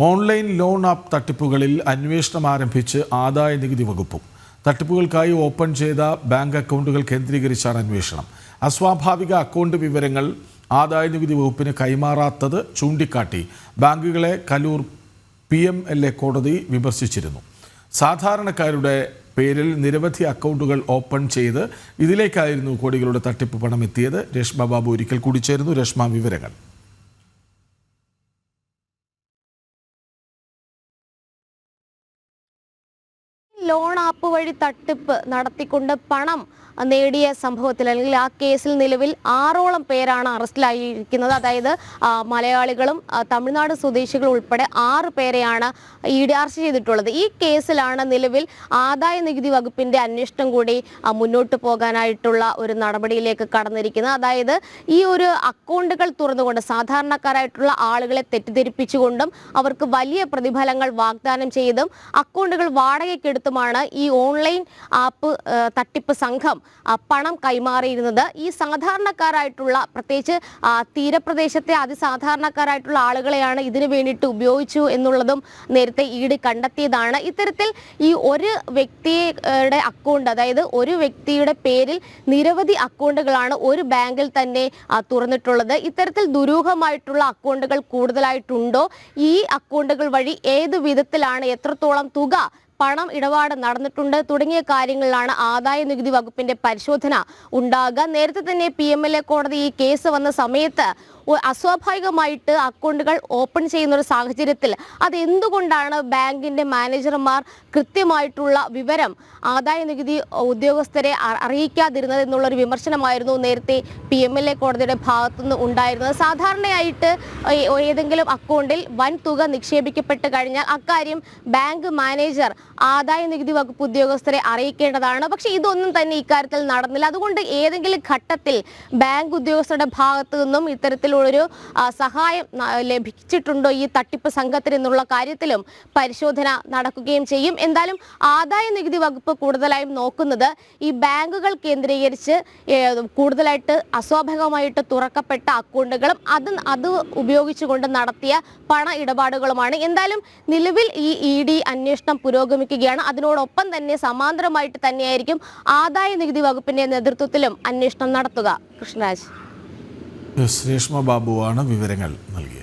Online loan app തട്ടിപ്പുകളിൽ അന്വേഷണം ആരംഭിച്ച് ആദായ നികുതി വകുപ്പും. തട്ടിപ്പുകൾക്കായി ഓപ്പൺ ചെയ്ത ബാങ്ക് അക്കൗണ്ടുകൾ കേന്ദ്രീകരിച്ചാണ് അന്വേഷണം. അസ്വാഭാവിക അക്കൗണ്ട് വിവരങ്ങൾ ആദായ നികുതി വകുപ്പിന് കൈമാറാത്തത് ചൂണ്ടിക്കാട്ടി ബാങ്കുകളെ Kaloor P M L A കോടതി വിമർശിച്ചിരുന്നു. സാധാരണക്കാരുടെ പേരിൽ നിരവധി അക്കൗണ്ടുകൾ ഓപ്പൺ ചെയ്ത് ഇതിലേക്കായിരുന്നു കോടികളുടെ തട്ടിപ്പ് പണം എത്തിയത് രേഷ്മ ബാബു ഒരിക്കൽ കൂടി ചേരുന്നു. രേഷ്മ വിവരങ്ങൾ. ലോൺ ആപ്പ് വഴി തട്ടിപ്പ് നടത്തിക്കൊണ്ട് പണം നേടിയ സംഭവത്തിൽ അല്ലെങ്കിൽ ആ കേസിൽ നിലവിൽ ആറോളം പേരാണ് അറസ്റ്റിലായിരിക്കുന്നത്. അതായത് മലയാളികളും തമിഴ്നാട് സ്വദേശികളും ഉൾപ്പെടെ ആറ് പേരെയാണ് ഇ ഡി അറസ്റ്റ് ചെയ്തിട്ടുള്ളത്. ഈ കേസിലാണ് നിലവിൽ ആദായ നികുതി വകുപ്പിന്റെ അന്വേഷണം കൂടി മുന്നോട്ട് പോകാനായിട്ടുള്ള ഒരു നടപടിയിലേക്ക് കടന്നിരിക്കുന്നത്. അതായത് ഈ ഒരു അക്കൗണ്ടുകൾ തുറന്നുകൊണ്ട് സാധാരണക്കാരായിട്ടുള്ള ആളുകളെ തെറ്റിദ്ധരിപ്പിച്ചുകൊണ്ടും അവർക്ക് വലിയ പ്രതിഫലങ്ങൾ വാഗ്ദാനം ചെയ്തും അക്കൗണ്ടുകൾ വാടകയ്ക്കെടുത്തുമാണ് ഈ ഓൺലൈൻ ആപ്പ് തട്ടിപ്പ് സംഘം പണം കൈമാറിയിരുന്നത്. ഈ സാധാരണക്കാരായിട്ടുള്ള പ്രത്യേകിച്ച് തീരപ്രദേശത്തെ അതിസാധാരണക്കാരായിട്ടുള്ള ആളുകളെയാണ് ഇതിനു വേണ്ടിയിട്ട് ഉപയോഗിച്ചു എന്നുള്ളതും നേരത്തെ ഈട് കണ്ടെത്തിയതാണ്. ഇത്തരത്തിൽ ഈ ഒരു വ്യക്തിയുടെ അക്കൗണ്ട് അതായത് ഒരു വ്യക്തിയുടെ പേരിൽ നിരവധി അക്കൗണ്ടുകളാണ് ഒരു ബാങ്കിൽ തന്നെ തുറന്നിട്ടുള്ളത്. ഇത്തരത്തിൽ ദുരൂഹമായിട്ടുള്ള അക്കൗണ്ടുകൾ കൂടുതലായിട്ടുണ്ടോ? ഈ അക്കൗണ്ടുകൾ വഴി ഏത് വിധത്തിലാണ് എത്രത്തോളം തുക പണം ഇടപാട് നടന്നിട്ടുണ്ട്. തുടങ്ങിയ കാര്യങ്ങളിലാണ് ആദായ നികുതി വകുപ്പിന്റെ പരിശോധന ഉണ്ടാകുക. നേരത്തെ തന്നെ പി കോടതി ഈ കേസ് വന്ന സമയത്ത് അസ്വാഭാവികമായിട്ട് അക്കൗണ്ടുകൾ ഓപ്പൺ ചെയ്യുന്ന ഒരു സാഹചര്യത്തിൽ അത് എന്തുകൊണ്ടാണ് ബാങ്കിന്റെ മാനേജർമാർ കൃത്യമായിട്ടുള്ള വിവരം ആദായ നികുതി ഉദ്യോഗസ്ഥരെ അറിയിക്കാതിരുന്നത് എന്നുള്ള ഒരു വിമർശനമായിരുന്നു നേരത്തെ പി എം എൽ എ കോടതിയുടെ ഭാഗത്തുനിന്ന് ഉണ്ടായിരുന്നത്. സാധാരണയായിട്ട് ഏതെങ്കിലും അക്കൗണ്ടിൽ വൻ തുക നിക്ഷേപിക്കപ്പെട്ട് കഴിഞ്ഞാൽ അക്കാര്യം ബാങ്ക് മാനേജർ ആദായ നികുതി വകുപ്പ് ഉദ്യോഗസ്ഥരെ അറിയിക്കേണ്ടതാണ്. പക്ഷെ ഇതൊന്നും തന്നെ ഇക്കാര്യത്തിൽ നടന്നില്ല. അതുകൊണ്ട് ഏതെങ്കിലും ഘട്ടത്തിൽ ബാങ്ക് ഉദ്യോഗസ്ഥരുടെ ഭാഗത്തു നിന്നും ഇത്തരത്തിലുള്ളൊരു സഹായം ലഭിച്ചിട്ടുണ്ടോ ഈ തട്ടിപ്പ് സംഘത്തിന് എന്നുള്ള കാര്യത്തിലും പരിശോധന നടക്കുകയും ചെയ്യും. എന്തായാലും ആദായ നികുതി വകുപ്പ് കൂടുതലായും നോക്കുന്നത് ഈ ബാങ്കുകൾ കേന്ദ്രീകരിച്ച് കൂടുതലായിട്ട് അസ്വാഭാവികമായിട്ട് തുറക്കപ്പെട്ട അക്കൗണ്ടുകളും അത് അത് ഉപയോഗിച്ചുകൊണ്ട് നടത്തിയ പണ ഇടപാടുകളുമാണ്. എന്തായാലും നിലവിൽ ഈ ഇ ഡി അന്വേഷണം പുരോഗമിക്കുകയാണ് അതിനോടൊപ്പം തന്നെ സമാന്തരമായിട്ട് തന്നെയായിരിക്കും ആദായ നികുതി വകുപ്പിന്റെ നേതൃത്വത്തിലും അന്വേഷണം നടത്തുക. കൃഷ്ണരാജ്. ശ്രീഷ്മ ബാബുവാണ് വിവരങ്ങൾ നൽകിയത്.